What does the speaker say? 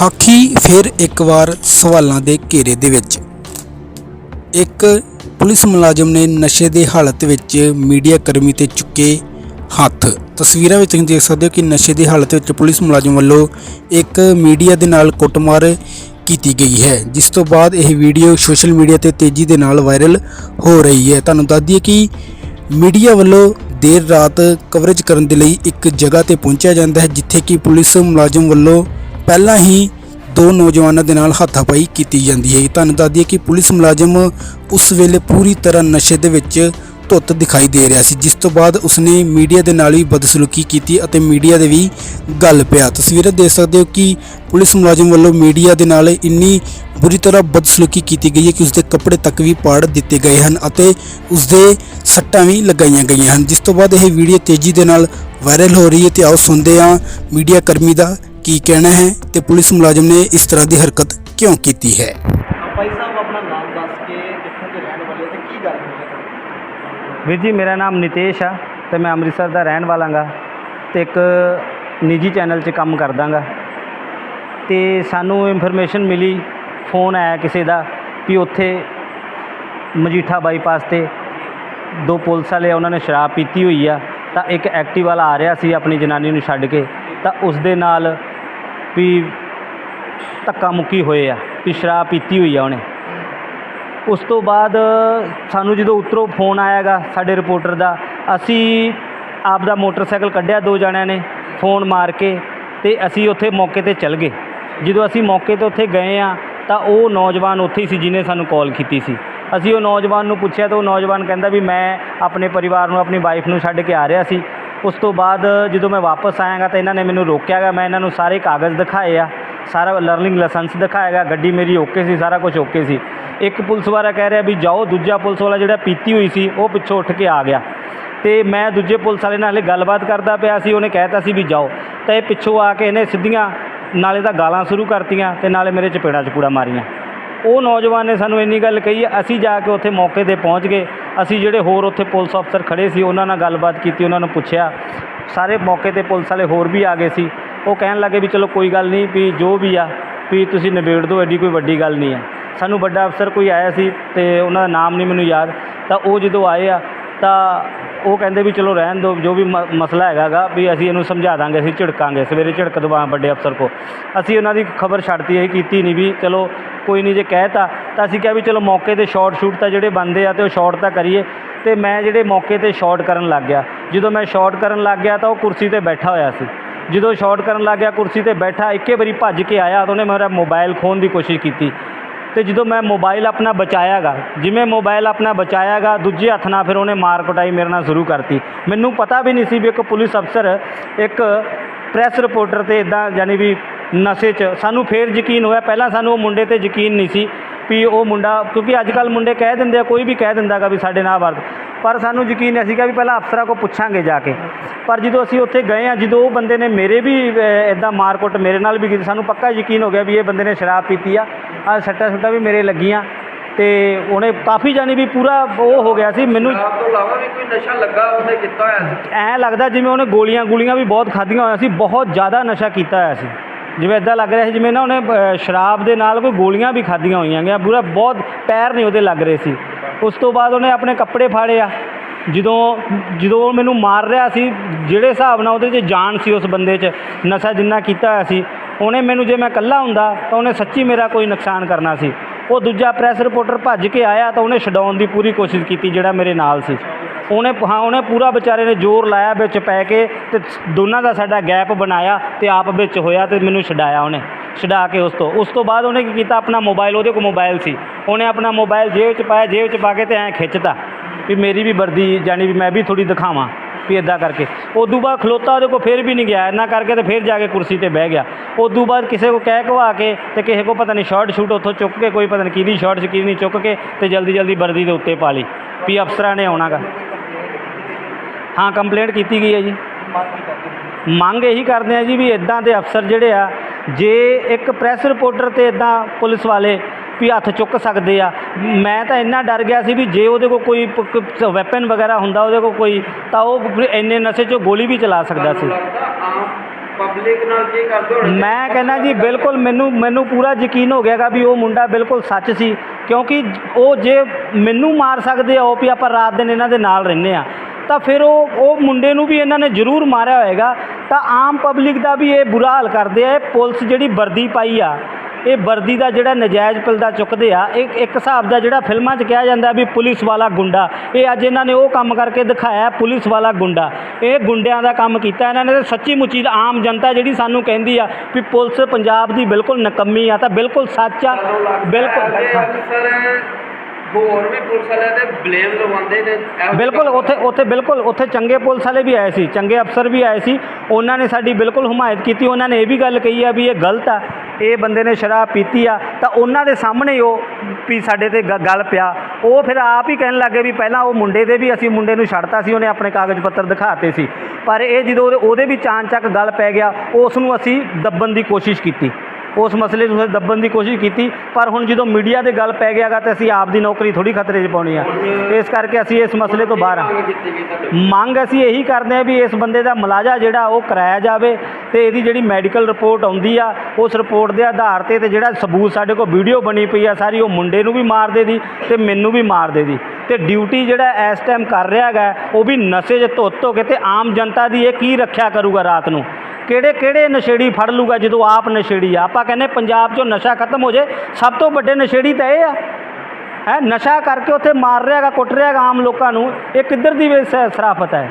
ਖਾਕੀ ਫਿਰ ਇੱਕ ਵਾਰ ਸਵਾਲਾਂ ਦੇ ਘੇਰੇ ਦੇ ਵਿੱਚ। ਇੱਕ ਪੁਲਿਸ ਮੁਲਾਜ਼ਮ ਨੇ ਨਸ਼ੇ ਦੇ ਹਾਲਤ ਵਿੱਚ ਮੀਡੀਆ ਕਰਮੀ ਤੇ ਚੁੱਕੇ ਹੱਥ। ਤਸਵੀਰਾਂ ਵਿੱਚ ਤੁਸੀਂ ਦੇਖ ਸਕਦੇ ਹੋ ਕਿ ਨਸ਼ੇ ਦੀ ਹਾਲਤ ਵਿੱਚ ਪੁਲਿਸ ਮੁਲਾਜ਼ਮ ਵੱਲੋਂ ਇੱਕ ਮੀਡੀਆ ਦੇ ਨਾਲ ਕੁੱਟਮਾਰ ਕੀਤੀ ਗਈ ਹੈ, ਜਿਸ ਤੋਂ ਬਾਅਦ ਇਹ ਵੀਡੀਓ ਸੋਸ਼ਲ ਮੀਡੀਆ ਤੇ ਤੇਜ਼ੀ ਦੇ ਨਾਲ ਵਾਇਰਲ ਹੋ ਰਹੀ ਹੈ। ਤੁਹਾਨੂੰ ਦੱਸ ਦਈਏ ਕਿ ਮੀਡੀਆ ਵੱਲੋਂ ਦੇਰ ਰਾਤ ਕਵਰੇਜ ਕਰਨ ਦੇ ਲਈ ਇੱਕ ਜਗ੍ਹਾ ਤੇ ਪਹੁੰਚਿਆ ਜਾਂਦਾ ਹੈ, ਜਿੱਥੇ ਕਿ ਪੁਲਿਸ ਮੁਲਾਜ਼ਮ ਵੱਲੋਂ ਪਹਿਲਾਂ ਹੀ ਦੋ ਨੌਜਵਾਨਾਂ ਦੇ ਨਾਲ ਹੱਥਾਪਾਈ ਕੀਤੀ ਜਾਂਦੀ ਹੈ। ਤੁਹਾਨੂੰ ਦੱਸ ਦਈਏ ਕਿ ਪੁਲਿਸ ਮੁਲਾਜ਼ਮ ਉਸ ਵੇਲੇ ਪੂਰੀ ਤਰ੍ਹਾਂ ਨਸ਼ੇ ਦੇ ਵਿੱਚ ਧੁੱਤ ਦਿਖਾਈ ਦੇ ਰਿਹਾ ਸੀ, ਜਿਸ ਤੋਂ ਬਾਅਦ ਉਸਨੇ ਮੀਡੀਆ ਦੇ ਨਾਲ ਵੀ ਬਦਸਲੂਕੀ ਕੀਤੀ ਅਤੇ ਮੀਡੀਆ ਦੇ ਵੀ ਗੱਲ ਪਿਆ। ਤਸਵੀਰਾਂ ਦੇਖ ਸਕਦੇ ਹੋ ਕਿ ਪੁਲਿਸ ਮੁਲਾਜ਼ਮ ਵੱਲੋਂ ਮੀਡੀਆ ਦੇ ਨਾਲ ਇੰਨੀ ਬੁਰੀ ਤਰ੍ਹਾਂ ਬਦਸਲੂਕੀ ਕੀਤੀ ਗਈ ਹੈ ਕਿ ਉਸਦੇ ਕੱਪੜੇ ਤੱਕ ਵੀ ਪਾੜ ਦਿੱਤੇ ਗਏ ਹਨ ਅਤੇ ਉਸਦੇ ਸੱਟਾਂ ਵੀ ਲਗਾਈਆਂ ਗਈਆਂ ਹਨ। ਜਿਸ ਤੋਂ ਬਾਅਦ ਇਹ ਵੀਡੀਓ ਤੇਜ਼ੀ ਦੇ ਨਾਲ ਵਾਇਰਲ ਹੋ ਰਹੀ ਹੈ ਤੇ ਆਓ ਸੁਣਦੇ ਹਾਂ ਮੀਡੀਆ ਕਰਮੀ ਦਾ ਕੀ ਕਹਿਣਾ ਹੈ ਤੇ ਪੁਲਿਸ ਮੁਲਾਜ਼ਮ ਨੇ ਇਸ ਤਰ੍ਹਾਂ ਦੀ ਹਰਕਤ ਕਿਉਂ ਕੀਤੀ ਹੈ ਭਾਈ ਸਾਹਿਬ ਆਪਣਾ ਨਾਮ ਦੱਸ ਕੇ ਕਿੱਥੋਂ ਦੇ ਰਹਿਣ ਵਾਲੇ ਹੋ ਤੇ ਕੀ ਗੱਲ ਹੋਈ ਹੈ ਤੁਹਾਡੀ? ਵੀਰ ਜੀ ਮੇਰਾ ਨਾਮ ਨਿਤੇਸ਼ ਆ ਤੇ ਮੈਂ ਅੰਮ੍ਰਿਤਸਰ ਦਾ ਰਹਿਣ ਵਾਲਾ ਗਾ ਤੇ ਇੱਕ ਨਿੱਜੀ ਚੈਨਲ 'ਚ ਕੰਮ ਕਰਦਾਗਾ ਤੇ ਸਾਨੂੰ ਇਨਫੋਰਮੇਸ਼ਨ ਮਿਲੀ ਫੋਨ ਆਇਆ ਕਿਸੇ ਦਾ ਵੀ ਉੱਥੇ ਮਜੀਠਾ ਬਾਈਪਾਸ ਤੇ ਦੋ ਪੁਲਿਸ ਵਾਲੇ ਆ, ਉਹਨਾਂ ਨੇ ਸ਼ਰਾਬ ਪੀਤੀ ਹੋਈ ਆ ਤਾਂ ਇੱਕ ਐਕਟਿਵ ਵਾਲਾ ਆ ਰਿਹਾ ਸੀ ਆਪਣੀ ਜਨਾਨੀ ਨੂੰ ਛੱਡ ਕੇ ਤਾਂ ਉਸ ਦੇ ਨਾਲ ਵੀ ਧੱਕਾ ਮੁੱਕੀ ਹੋਏ ਆ, ਵੀ ਸ਼ਰਾਬ ਪੀਤੀ ਹੋਈ ਆ ਉਹਨੇ। ਉਸ ਤੋਂ ਬਾਅਦ ਸਾਨੂੰ ਜਦੋਂ ਉੱਤਰੋਂ ਫੋਨ ਆਇਆਗਾ ਸਾਡੇ ਰਿਪੋਰਟਰ ਦਾ, ਅਸੀਂ ਆਪ ਦਾ ਮੋਟਰਸਾਈਕਲ ਕੱਢਿਆ ਦੋ ਜਣਿਆਂ ਨੇ, ਫੋਨ ਮਾਰ ਕੇ ਤੇ ਅਸੀਂ ਉੱਥੇ ਮੌਕੇ ਤੇ ਚੱਲ ਗਏ। ਜਦੋਂ ਅਸੀਂ ਮੌਕੇ ਤੇ ਉੱਥੇ ਗਏ ਆ, ਤਾਂ ਉਹ ਨੌਜਵਾਨ ਉੱਥੇ ਹੀ ਸੀ ਜਿਹਨੇ ਸਾਨੂੰ ਕਾਲ ਕੀਤੀ ਸੀ। ਅਸੀਂ ਉਹ ਨੌਜਵਾਨ ਨੂੰ ਪੁੱਛਿਆ ਤਾਂ ਉਹ ਨੌਜਵਾਨ ਕਹਿੰਦਾ ਵੀ ਮੈਂ ਆਪਣੇ ਪਰਿਵਾਰ ਨੂੰ, ਆਪਣੀ ਵਾਈਫ ਨੂੰ ਛੱਡ ਕੇ ਆ ਰਿਹਾ ਸੀ। ਉਸ ਤੋਂ ਬਾਅਦ ਜਦੋਂ ਮੈਂ ਵਾਪਸ ਆਇਆਗਾ ਤਾਂ ਇਹਨਾਂ ਨੇ ਮੈਨੂੰ ਰੋਕਿਆ ਰੋਕਿਆਗਾ, ਮੈਂ ਇਹਨਾਂ ਨੂੰ ਸਾਰੇ ਕਾਗਜ਼ ਦਿਖਾਏ ਆ, ਸਾਰਾ ਲਰਨਿੰਗ ਲਾਇਸੈਂਸ ਦਿਖਾਏਗਾ ਗੱਡੀ ਮੇਰੀ ਓਕੇ ਸੀ, ਸਾਰਾ ਕੁਝ ਓਕੇ ਸੀ। ਇੱਕ ਪੁਲਿਸ ਵਾਲਾ ਕਹਿ ਰਿਹਾ ਵੀ ਜਾਓ, ਦੂਜਾ ਪੁਲਿਸ ਵਾਲਾ ਜਿਹੜਾ ਪੀਤੀ ਹੋਈ ਸੀ, ਉਹ ਪਿੱਛੋਂ ਉੱਠ ਕੇ ਆ ਗਿਆ। ਤੇ ਮੈਂ ਦੂਜੇ ਪੁਲਿਸ ਵਾਲੇ ਨਾਲ ਹਲੇ ਗੱਲਬਾਤ ਕਰਦਾ ਪਿਆ ਸੀ, ਉਹਨੇ ਕਹਿਤਾ ਸੀ ਵੀ ਜਾਓ। ਤਾਂ ਇਹ ਪਿੱਛੋਂ ਆ ਕੇ ਇਹਨੇ ਸਿੱਧੀਆਂ ਨਾਲੇ ਤਾਂ ਗਾਲਾਂ ਸ਼ੁਰੂ ਕਰਤੀਆਂ ਤੇ ਨਾਲੇ ਮੇਰੇ ਚਪੇੜਾਂ ਚਪੂੜਾ ਮਾਰੀਆਂ। ਉਹ ਨੌਜਵਾਨ ਨੇ ਸਾਨੂੰ ਇੰਨੀ ਗੱਲ ਕਹੀ, ਅਸੀਂ ਜਾ ਕੇ ਉੱਥੇ ਮੌਕੇ ਤੇ ਪਹੁੰਚ ਗਏ। ਅਸੀਂ ਜਿਹੜੇ ਹੋਰ ਉੱਥੇ ਪੁਲਿਸ ਅਫਸਰ ਖੜੇ ਸੀ, ਉਹਨਾਂ ਨਾਲ ਗੱਲਬਾਤ ਕੀਤੀ, ਉਹਨਾਂ ਨੂੰ ਪੁੱਛਿਆ। ਸਾਰੇ ਮੌਕੇ ਤੇ ਪੁਲਿਸ ਵਾਲੇ ਹੋਰ ਵੀ ਆ ਗਏ ਸੀ। ਉਹ ਕਹਿਣ ਲੱਗੇ ਵੀ ਚਲੋ ਕੋਈ ਗੱਲ ਨਹੀਂ, ਵੀ ਜੋ ਵੀ ਆ, ਵੀ ਤੁਸੀਂ ਨਿਬੇੜ ਦਿਓ, ਐਡੀ ਕੋਈ ਵੱਡੀ ਗੱਲ ਨਹੀਂ ਹੈ ਸਾਨੂੰ ਵੱਡਾ ਅਫਸਰ ਕੋਈ ਆਇਆ ਸੀ ਤੇ ਉਹਨਾਂ ਦਾ ਨਾਮ ਨਹੀਂ ਮੈਨੂੰ ਯਾਦ। ਤਾਂ ਉਹ ਜਦੋਂ ਆਏ ਆ ਤਾਂ ਉਹ ਕਹਿੰਦੇ ਵੀ ਚਲੋ ਰਹਿਣ ਦਿਓ, ਜੋ ਵੀ ਮ- ਮਸਲਾ ਹੈਗਾਗਾ ਵੀ ਅਸੀਂ ਇਹਨੂੰ ਸਮਝਾ ਦਾਂਗੇ, ਅਸੀਂ ਝਿੜਕਾਂਗੇ, ਸਵੇਰੇ ਝਿੜਕ ਦਵਾ ਵੱਡੇ ਅਫਸਰ ਕੋ ਅਸੀਂ ਉਹਨਾਂ ਦੀ ਖਬਰ ਛੱਡਤੀ ਇਹ ਕੀਤੀ ਨਹੀਂ ਵੀ ਚਲੋ ਕੋਈ ਨਹੀਂ ਜੇ ਕਹਿਤਾ, ਤਾਂ ਅਸੀਂ ਕਿਹਾ ਵੀ ਚਲੋ ਮੌਕੇ ਤੇ ਸ਼ਾਰਟ ਸ਼ੂਟ ਤਾਂ ਜਿਹੜੇ ਬੰਦੇ ਆ ਤੇ ਉਹ ਸ਼ਾਰਟ ਤਾਂ ਕਰੀਏ। ਤੇ ਮੈਂ ਜਿਹੜੇ ਮੌਕੇ ਤੇ ਸ਼ਾਰਟ ਕਰਨ ਲੱਗ ਗਿਆ, ਜਦੋਂ ਮੈਂ ਸ਼ਾਰਟ ਕਰਨ ਲੱਗ ਗਿਆ ਤਾਂ ਉਹ ਕੁਰਸੀ ਤੇ ਬੈਠਾ ਹੋਇਆ ਸੀ। ਜਦੋਂ ਸ਼ਾਰਟ ਕਰਨ ਲੱਗ ਗਿਆ, ਕੁਰਸੀ ਤੇ ਬੈਠਾ, ਇੱਕੇ ਵਾਰੀ ਭੱਜ ਕੇ ਆਇਆ, ਤਾਂ ਉਹਨੇ ਮੇਰਾ ਮੋਬਾਈਲ ਖੋਹਣ ਦੀ ਕੋਸ਼ਿਸ਼ ਕੀਤੀ। ਤੇ ਜਦੋਂ ਮੈਂ ਮੋਬਾਈਲ ਆਪਣਾ ਬਚਾਇਆਗਾ, ਜਿਵੇਂ ਮੋਬਾਈਲ ਆਪਣਾ ਬਚਾਇਆਗਾ, ਦੂਜੇ ਹੱਥ ਨਾਲ ਫਿਰ ਉਹਨੇ ਮਾਰ ਕੁਟਾਈ ਮੇਰੇ ਨਾਲ ਸ਼ੁਰੂ ਕਰਤੀ। ਮੈਨੂੰ ਪਤਾ ਵੀ ਨਹੀਂ ਸੀ ਵੀ ਇੱਕ ਪੁਲਿਸ ਅਫਸਰ, ਇੱਕ ਪ੍ਰੈਸ ਰਿਪੋਰਟਰ ਤੇ ਇਦਾਂ ਯਾਨੀ ਵੀ ਨਸ਼ੇ 'ਚ ਸਾਨੂੰ ਫੇਰ ਯਕੀਨ ਹੋਇਆ। ਪਹਿਲਾਂ ਸਾਨੂੰ ਉਹ ਮੁੰਡੇ ਤੇ ਯਕੀਨ ਨਹੀਂ ਸੀ ਵੀ ਉਹ ਮੁੰਡਾ, ਕਿਉਂਕਿ ਅੱਜ ਕੱਲ ਮੁੰਡੇ ਕਹਿ ਦਿੰਦੇ ਆ, ਕੋਈ ਵੀ ਕਹਿ ਦਿੰਦਾਗਾ ਵੀ ਸਾਡੇ ਨਾਲ ਵਰਤ। ਪਰ ਸਾਨੂੰ ਯਕੀਨ ਨਹੀਂ ਸੀਗਾ ਵੀ ਪਹਿਲਾਂ ਅਫਸਰਾਂ ਕੋ ਪੁੱਛਾਂਗੇ ਜਾ ਕੇ। ਪਰ ਜਦੋਂ ਅਸੀਂ ਉੱਥੇ ਗਏ ਆ ਜਦੋਂ ਉਹ ਬੰਦੇ ਨੇ ਮੇਰੇ ਵੀ ਇਦਾਂ ਮਾਰਕੁੱਟ ਮੇਰੇ ਨਾਲ ਵੀ ਕੀਤੀ। ਸਾਨੂੰ ਪੱਕਾ ਯਕੀਨ ਹੋ ਗਿਆ ਵੀ ਇਹ ਬੰਦੇ ਨੇ ਸ਼ਰਾਬ ਪੀਤੀ ਆ। ਆ ਸੱਟਾਂ ਸੁੱਟਾਂ ਵੀ ਮੇਰੇ ਲੱਗੀਆਂ। ਤੇ ਉਹਨੇ ਕਾਫੀ ਜਾਨੀ ਵੀ ਪੂਰਾ ਉਹ ਹੋ ਗਿਆ ਸੀ। ਮੈਨੂੰ ਤੋਂ ਇਲਾਵਾ ਵੀ ਕੋਈ ਨਸ਼ਾ ਲੱਗਾ ਉਹਨੇ ਕੀਤਾ ਹੋਇਆ ਸੀ? ਐਂ ਲੱਗਦਾ ਜਿਵੇਂ ਉਹਨੇ ਗੋਲੀਆਂ ਗੋਲੀਆਂ ਵੀ ਬਹੁਤ ਖਾਧੀਆਂ ਹੋਈਆਂ ਸੀ। ਬਹੁਤ ਜ਼ਿਆਦਾ ਨਸ਼ਾ ਕੀਤਾ ਹੋਇਆ ਸੀ। ਜਿਵੇਂ ਇਦਾਂ ਲੱਗ ਰਿਹਾ ਸੀ ਜਿਵੇਂ ਨਾ ਉਹਨੇ ਸ਼ਰਾਬ ਦੇ ਨਾਲ ਕੋਈ ਗੋਲੀਆਂ ਵੀ ਖਾਧੀਆਂ ਹੋਈਆਂ ਗਿਆ ਪੂਰਾ ਬਹੁਤ ਪੈਰ ਨਹੀਂ ਉਹਦੇ ਲੱਗ ਰਹੇ ਸੀ। ਉਸ ਤੋਂ ਬਾਅਦ ਉਹਨੇ ਆਪਣੇ ਕੱਪੜੇ ਫਾੜੇ ਆ। ਜਦੋਂ ਜਦੋਂ ਉਹ ਮੈਨੂੰ ਮਾਰ ਰਿਹਾ ਸੀ, ਜਿਹੜੇ ਹਿਸਾਬ ਨਾਲ ਉਹਦੇ 'ਚ ਜਾਨ ਸੀ ਉਸ ਬੰਦੇ 'ਚ, ਨਸ਼ਾ ਜਿੰਨਾ ਕੀਤਾ ਹੋਇਆ ਸੀ, ਉਹਨੇ ਮੈਨੂੰ ਜੇ ਮੈਂ ਇਕੱਲਾ ਹੁੰਦਾ, ਤਾਂ ਉਹਨੇ ਸੱਚੀ ਮੇਰਾ ਕੋਈ ਨੁਕਸਾਨ ਕਰਨਾ ਸੀ। ਉਹ ਦੂਜਾ ਪ੍ਰੈਸ ਰਿਪੋਰਟਰ ਭੱਜ ਕੇ ਆਇਆ ਤਾਂ ਉਹਨੇ ਛਡਾਉਣ ਦੀ ਪੂਰੀ ਕੋਸ਼ਿਸ਼ ਕੀਤੀ ਜਿਹੜਾ ਮੇਰੇ ਨਾਲ ਸੀ। ਉਹਨੇ ਹਾਂ, ਉਹਨੇ ਪੂਰਾ ਵਿਚਾਰੇ ਨੇ ਜ਼ੋਰ ਲਾਇਆ ਵਿੱਚ ਪੈ ਕੇ ਤੇ ਦੋਨਾਂ ਦਾ ਸਾਡਾ ਗੈਪ ਬਣਾਇਆ ਤੇ ਆਪ ਵਿੱਚ ਹੋਇਆ ਤੇ ਮੈਨੂੰ ਛਡਾਇਆ ਉਹਨੇ, ਛਡਾ ਕੇ ਉਸ ਤੋਂ। ਉਸ ਤੋਂ ਬਾਅਦ ਉਹਨੇ ਕੀ ਕੀਤਾ? ਆਪਣਾ ਮੋਬਾਈਲ, ਉਹਦੇ ਕੋਲ ਮੋਬਾਈਲ ਸੀ। ਉਹਨੇ ਆਪਣਾ ਮੋਬਾਈਲ ਜੇਬ 'ਚ ਪਾਇਆ, ਜੇਬ 'ਚ ਪਾ ਕੇ ਤੇ ਐਂ ਖਿੱਚਤਾ ਵੀ ਮੇਰੀ ਵੀ ਵਰਦੀ ਜਾਣੀ ਵੀ ਮੈਂ ਵੀ ਥੋੜੀ ਦਿਖਾਵਾਂ ਵੀ ਇਦਾਂ ਕਰਕੇ। ਉਦੋਂ ਬਾਅਦ ਖਲੋਤਾ ਉਹਦੇ ਕੋਲ, ਫਿਰ ਵੀ ਨਹੀਂ ਗਿਆ। ਇੰਨਾ ਕਰਕੇ ਤੇ ਫਿਰ ਜਾ ਕੇ ਕੁਰਸੀ ਤੇ ਬਹਿ ਗਿਆ। ਉਦੋਂ ਬਾਅਦ ਕਿਸੇ ਕੋ ਕਹਿ ਕਵਾ ਕੇ ਤੇ ਕਿਸੇ ਕੋ ਪਤਾ ਨਹੀਂ ਸ਼ਾਰਟ ਸ਼ੂਟ ਉੱਥੋਂ ਚੁੱਕ ਕੇ, ਕੋਈ ਪਤਾ ਨਹੀਂ ਕਿਹਦੀ ਸ਼ਾਰਟ ਸੀ, ਕਿਹਦੀ ਨਹੀਂ ਚੁੱਕ ਕੇ ਤੇ ਜਲਦੀ ਜਲਦੀ ਵਰਦੀ ਦੇ ਉੱਤੇ ਪਾ ਲਈ। ਵੀ ਅਫਸਰਾਂ ਨੇ ਆਉਣਾਗਾ। ਹਾਂ ਕੰਪਲੇਂਟ ਕੀਤੀ ਗਈ ਹੈ ਜੀ। ਮੰਗ ਇਹੀ ਕਰਦੇ ਆ ਜੀ ਵੀ ਇਦਾਂ ਦੇ ਅਫਸਰ ਜਿਹੜੇ ਆ, ਜੇ ਇੱਕ ਪ੍ਰੈਸ ਰਿਪੋਰਟਰ ਤੇ ਇਦਾਂ ਪੁਲਿਸ ਵਾਲੇ ਵੀ ਹੱਥ ਚੁੱਕ ਸਕਦੇ ਆ, ਮੈਂ ਤਾਂ ਇੰਨਾ ਡਰ ਗਿਆ ਸੀ ਵੀ ਜੇ ਉਹਦੇ ਕੋਲ ਕੋਈ ਵੈਪਨ ਵਗੈਰਾ ਹੁੰਦਾ ਉਹਦੇ ਕੋਲ ਕੋਈ, ਤਾਂ ਉਹ ਇੰਨੇ ਨਸ਼ੇ 'ਚੋਂ ਗੋਲੀ ਵੀ ਚਲਾ ਸਕਦਾ ਸੀ। ਪਬਲਿਕ ਨਾਲ ਕੀ ਕਰਦੇ ਹੋਣੇ ਮੈਂ ਕਹਿੰਦਾ ਜੀ ਬਿਲਕੁਲ ਮੈਨੂੰ ਮੈਨੂੰ ਪੂਰਾ ਯਕੀਨ ਹੋ ਗਿਆਗਾ ਵੀ ਉਹ ਮੁੰਡਾ ਬਿਲਕੁਲ ਸੱਚ ਸੀ, ਕਿਉਂਕਿ ਉਹ ਜੇ ਮੈਨੂੰ ਮਾਰ ਸਕਦੇ ਆ, ਉਹ ਵੀ ਆਪਾਂ ਰਾਤ ਦਿਨ ਇਹਨਾਂ ਦੇ ਨਾਲ ਰਹਿੰਦੇ ਆ। ਤਾਂ ਫਿਰ ਉਹ ਉਹ ਮੁੰਡੇ ਨੂੰ ਵੀ ਇਹਨਾਂ ਨੇ ਜ਼ਰੂਰ ਮਾਰਿਆ ਹੋਏਗਾ। ਤਾਂ ਆਮ ਪਬਲਿਕ ਦਾ ਵੀ ਇਹ ਬੁਰਾ ਹਾਲ ਕਰਦੇ ਆ। ਪੁਲਿਸ ਜਿਹੜੀ ਵਰਦੀ ਪਾਈ ਆ, ਇਹ ਵਰਦੀ ਦਾ ਜਿਹੜਾ ਨਜਾਇਜ਼ ਪਲਦਾ ਚੁੱਕਦੇ ਆ, ਇਹ ਇੱਕ ਹਿਸਾਬ ਦਾ ਜਿਹੜਾ ਫਿਲਮਾਂ 'ਚ ਕਿਹਾ ਜਾਂਦਾ ਵੀ ਪੁਲਿਸ ਵਾਲਾ ਗੁੰਡਾ। ਇਹ ਅੱਜ ਇਹਨਾਂ ਨੇ ਉਹ ਕੰਮ ਕਰਕੇ ਦਿਖਾਇਆ, ਪੁਲਿਸ ਵਾਲਾ ਗੁੰਡਾ। ਇਹ ਗੁੰਡਿਆਂ ਦਾ ਕੰਮ ਕੀਤਾ, ਇਹਨਾਂ ਨੇ ਤੇ ਸੱਚੀ ਮੁੱਚੀ ਆਮ ਜਨਤਾ ਜਿਹੜੀ ਸਾਨੂੰ ਕਹਿੰਦੀ ਆ ਵੀ ਪੁਲਿਸ ਪੰਜਾਬ ਦੀ ਬਿਲਕੁਲ ਨਕੰਮੀ ਆ, ਤਾਂ ਬਿਲਕੁਲ ਸੱਚ ਆ, ਬਿਲਕੁਲ। ਹੋਰ ਵੀ ਪੁਲਿਸ ਵਾਲਿਆਂ ਤੇ ਬਲੇਮ ਲਗਾਉਂਦੇ ਨੇ ਇਹੋ ਜਿਹੇ ਬਿਲਕੁਲ ਕੰਮ ਉੱਥੇ ਉੱਥੇ ਬਿਲਕੁਲ ਉੱਥੇ ਚੰਗੇ ਪੁਲਿਸ ਵਾਲੇ ਵੀ ਆਏ ਸੀ ਚੰਗੇ ਅਫਸਰ ਵੀ ਆਏ ਸੀ। ਉਹਨਾਂ ਨੇ ਸਾਡੀ ਬਿਲਕੁਲ ਹਮਾਇਤ ਕੀਤੀ ਉਹਨਾਂ ਨੇ ਇਹ ਵੀ ਗੱਲ ਕਹੀ ਆ ਵੀ ਇਹ ਗਲਤ ਆ ਇਹ ਬੰਦੇ ਨੇ ਸ਼ਰਾਬ ਪੀਤੀ ਆ ਤਾਂ ਉਹਨਾਂ ਦੇ ਸਾਹਮਣੇ ਹੀ ਉਹ ਵੀ ਸਾਡੇ ਤੇ ਗ- ਗੱਲ ਪਿਆ। ਉਹ ਫਿਰ ਆਪ ਹੀ ਕਹਿਣ ਲੱਗੇ ਵੀ ਪਹਿਲਾਂ ਉਹ ਮੁੰਡੇ ਦੇ ਵੀ ਅਸੀਂ ਮੁੰਡੇ ਨੂੰ ਛੱਡਤਾ ਸੀ ਉਹਨੇ ਆਪਣੇ ਕਾਗਜ਼ ਪੱਤਰ ਦਿਖਾਤੇ ਸੀ। ਪਰ ਇਹ ਜਦੋਂ ਉਹਦੇ- ਉਹਦੇ ਵੀ ਚਾਂਚੱਕ ਗੱਲ ਪੈ ਗਿਆ ਉਸ ਨੂੰ ਅਸੀਂ ਦੱਬਣ ਦੀ ਕੋਸ਼ਿਸ਼ ਕੀਤੀ। ਉਸ ਮਸਲੇ ਨੂੰ ਅਸੀਂ ਦੱਬਣ ਦੀ ਕੋਸ਼ਿਸ਼ ਕੀਤੀ, ਪਰ ਹੁਣ ਜਦੋਂ ਮੀਡੀਆ ਦੇ ਗੱਲ ਪੈ ਗਿਆਗਾ ਤੇ ਅਸੀਂ ਆਪ ਦੀ ਨੌਕਰੀ ਥੋੜੀ ਖਤਰੇ 'ਚ ਪਾਉਣੀ ਆ। ਇਸ ਕਰਕੇ ਅਸੀਂ ਇਸ ਮਸਲੇ ਤੋਂ ਬਾਹਰ ਆ। ਮੰਗ ਅਸੀਂ ਇਹੀ ਕਰਦੇ ਹਾਂ ਵੀ ਇਸ ਬੰਦੇ ਦਾ ਮੁਲਾਜ਼ਾ ਜਿਹੜਾ ਉਹ ਕਰਾਇਆ ਜਾਵੇ ਤੇ ਇਹਦੀ ਜਿਹੜੀ ਮੈਡੀਕਲ ਰਿਪੋਰਟ ਆਉਂਦੀ ਆ, ਉਸ ਰਿਪੋਰਟ ਦੇ ਆਧਾਰ ਤੇ ਤੇ ਜਿਹੜਾ ਸਬੂਤ ਸਾਡੇ ਕੋਲ ਵੀਡੀਓ ਬਣੀ ਪਈ ਆ, ਸਾਰੀ ਉਹ ਮੁੰਡੇ ਨੂੰ ਵੀ ਮਾਰ ਦੇ ਦੀ ਤੇ ਮੈਨੂੰ ਵੀ ਮਾਰ ਦੇ ਦੀ ਤੇ ਡਿਊਟੀ ਜਿਹੜਾ ਇਸ ਟਾਈਮ ਕਰ ਰਿਹਾ ਹੈਗਾ, ਉਹ ਵੀ ਨਸ਼ੇ 'ਚ ਧੁੱਤ ਹੋ ਕੇ ਤੇ ਆਮ ਜਨਤਾ ਦੀ ਇਹ ਕੀ ਰੱਖਿਆ ਕਰੂਗਾ ਰਾਤ ਨੂੰ? ਕਿਹੜੇ ਕਿਹੜੇ ਨਸ਼ੇੜੀ ਫੜ ਲੂਗਾ ਜਦੋਂ ਆਪ ਨਸ਼ੇੜੀ ਆ? ਆਪਾਂ ਕਹਿੰਦੇ ਪੰਜਾਬ 'ਚੋਂ ਨਸ਼ਾ ਖਤਮ ਹੋ ਜੇ, ਸਭ ਤੋਂ ਵੱਡੇ ਨਸ਼ੇੜੀ ਤਾਂ ਇਹ ਆ। ਹੈ, ਨਸ਼ਾ ਕਰਕੇ ਉੱਥੇ ਮਾਰ ਰਿਹਾ ਹੈਗਾ ਕੁੱਟ ਰਿਹਾ ਹੈਗਾ ਆਮ ਲੋਕਾਂ ਨੂੰ। ਇਹ ਕਿੱਧਰ ਦੀ ਵੇ ਸਰਾਫਤ ਹੈ?